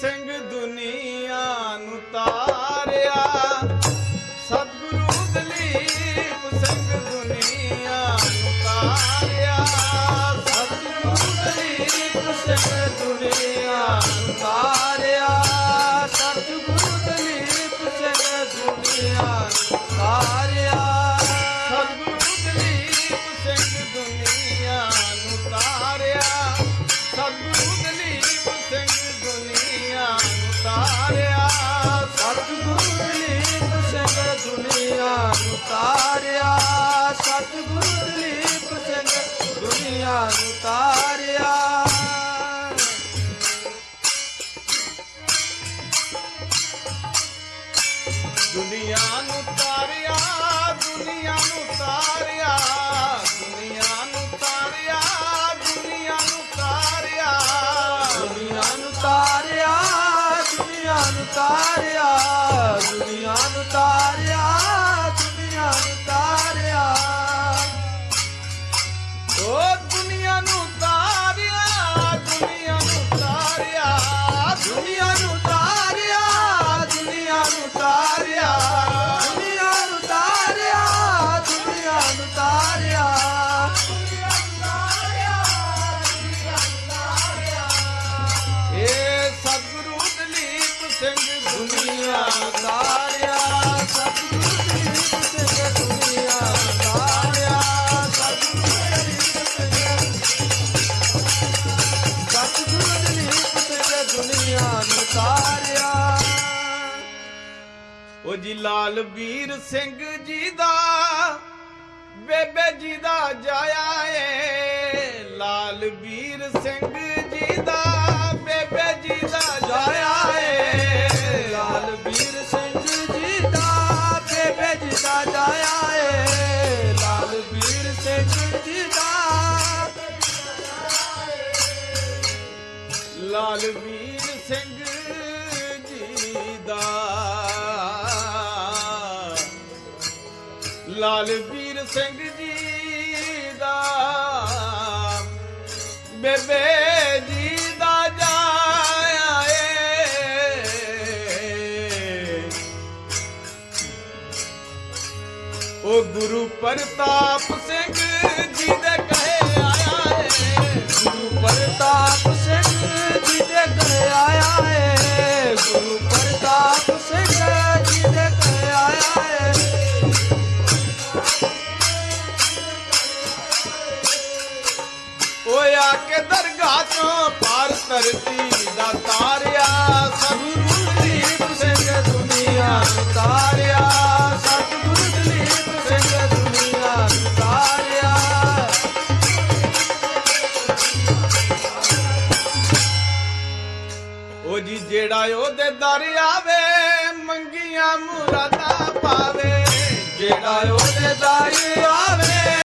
ਸਿੰਘ ਦੁਨੀਆ ਨੂੰ ਤਾਰਿਆ। ਸਤਿਗੁਰੂ ਦਲੀਪ ਸਿੰਘ ਦੁਨੀਆ ਨੂੰ ਤਾਰਿਆ। ਸਤਿਗੁਰੂ ਦਲੀਪ ਸਿੰਘ ਦੁਨੀਆ ਨੂੰ ਤਾਰਿਆ। ਸਤਿਗੁਰੂ ਦਲੀਪ ਸਿੰਘ ਦੁਨੀਆ ਨੂੰ ਤਾਰਿਆ। ਸਤਿਗੁਰੂ ਦਲੀਪ ਸਿੰਘ ਦੁਨੀਆ ਨੂੰ ਤਾਰਿਆ। ਤਾਰਿਆ ਸਤਿਗੁਰੂ ਦਲੀਪ ਸਿੰਘ ਦੁਨੀਆ ਨੂੰ ਤਾਰਿਆ ਸਤਿਗੁਰੂ ਦਲੀਪ ਸਿੰਘ ਦੁਨੀਆ ਨੂੰ ਤਾਰਿਆ ਦੁਨੀਆ ਉਹ ਜੀ ਲਾਲ ਵੀਰ ਸਿੰਘ ਜੀ ਦਾ ਬੇਬੇ ਜੀ ਦਾ ਜਾਇਆ ਏ ਲਾਲ ਵੀਰ ਸਿੰਘ ਵੀਰ ਸਿੰਘ ਲਾਲ ਵੀਰ ਸਿੰਘ ਜੀ ਦਾ। ਲਾਲ ਵੀਰ ਸਿੰਘ ਜੀ ਦਾ। ਬੇਬੇ ਉਹ ਗੁਰੂ ਪ੍ਰਤਾਪ ਸਿੰਘ ਜੀ ਦੇ ਕਹੇ ਆਇਆ ਏ। ਗੁਰੂ ਪ੍ਰਤਾਪ ਸਿੰਘ ਜੀ ਦੇ ਕਹੇ ਆਇਆ ਏ। ਗੁਰੂ ਪ੍ਰਤਾਪ ਸਿੰਘ ਜੀ ਦੇ ਕਹੇ ਆਇਆ ਏ। ਓਏ ਆ ਕੇ ਦਰਗਾਹ ਤੋਂ ਪਾਰ ਧਰਤੀ ਜੀ ਜਿਹੜਾ ਦਰ ਆਵੇ ਮੰਗੀਆਂ ਮੁਰਾਦਾਂ ਪਾਵੇ। ਜਿਹੜਾ ਉਹਦੇ ਦਰ ਆਵੇ